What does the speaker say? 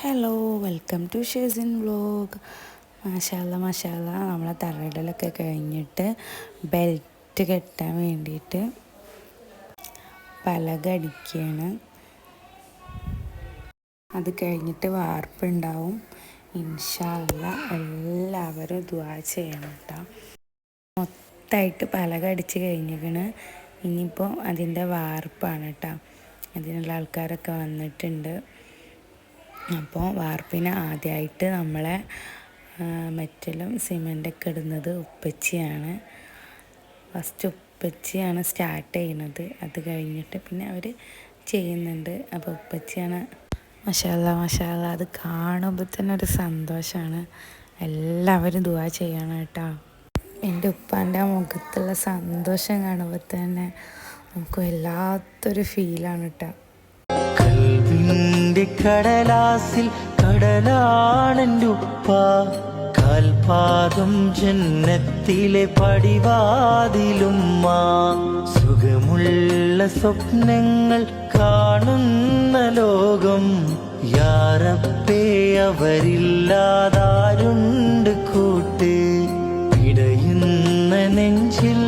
Hello welcome to Shezin vlog മാഷാല്ല മാഷാല്ല നമ്മളെ തറയിടലൊക്കെ കഴിഞ്ഞിട്ട് ബെൽറ്റ് കെട്ടാൻ വേണ്ടിയിട്ട് പലക അടിക്കുകയാണ് അത് കഴിഞ്ഞിട്ട് വാർപ്പുണ്ടാവും. ഇൻഷാല്ല എല്ലാവരും ദ്വാ ചെയ്യണം കേട്ടോ മൊത്തമായിട്ട് പലക അടിച്ച് കഴിഞ്ഞിരിക്കണ്. ഇനിയിപ്പോൾ അതിന്റെ വാർപ്പാണ് കേട്ടോ അതിനുള്ള ആൾക്കാരൊക്കെ വന്നിട്ടുണ്ട്. അപ്പോൾ വാർപ്പിന് ആദ്യമായിട്ട് നമ്മളെ മെറ്റലും സിമെന്റൊക്കെ ഇടുന്നത് ഉപ്പച്ചിയാണ്. ഫസ്റ്റ് ഉപ്പച്ചിയാണ് സ്റ്റാർട്ട് ചെയ്യുന്നത്. അത് കഴിഞ്ഞിട്ട് പിന്നെ അവർ ചെയ്യുന്നുണ്ട്. അപ്പോൾ ഉപ്പച്ചിയാണ് മഷാല മഷാല അത് കാണുമ്പോൾ തന്നെ ഒരു സന്തോഷമാണ്. എല്ലാവരും ദുവാ ചെയ്യണം കേട്ടോ. എന്റെ ഉപ്പാന്റെ മുഖത്തുള്ള സന്തോഷം കാണുമ്പോൾ തന്നെ നമുക്ക് വല്ലാത്തൊരു ഫീലാണ് കേട്ടോ. നിന്റെ കടലാസിൽ കടലാണെന്റുപ്പ കാൽപാദം ജന്നത്തിലെ മാ സുഖമുള്ള സ്വപ്നങ്ങൾ കാണുന്ന ലോകം. യാറപ്പേ അവരില്ലാതാരുണ്ട് കൂട്ട്. പിടയുന്ന നെഞ്ചിൽ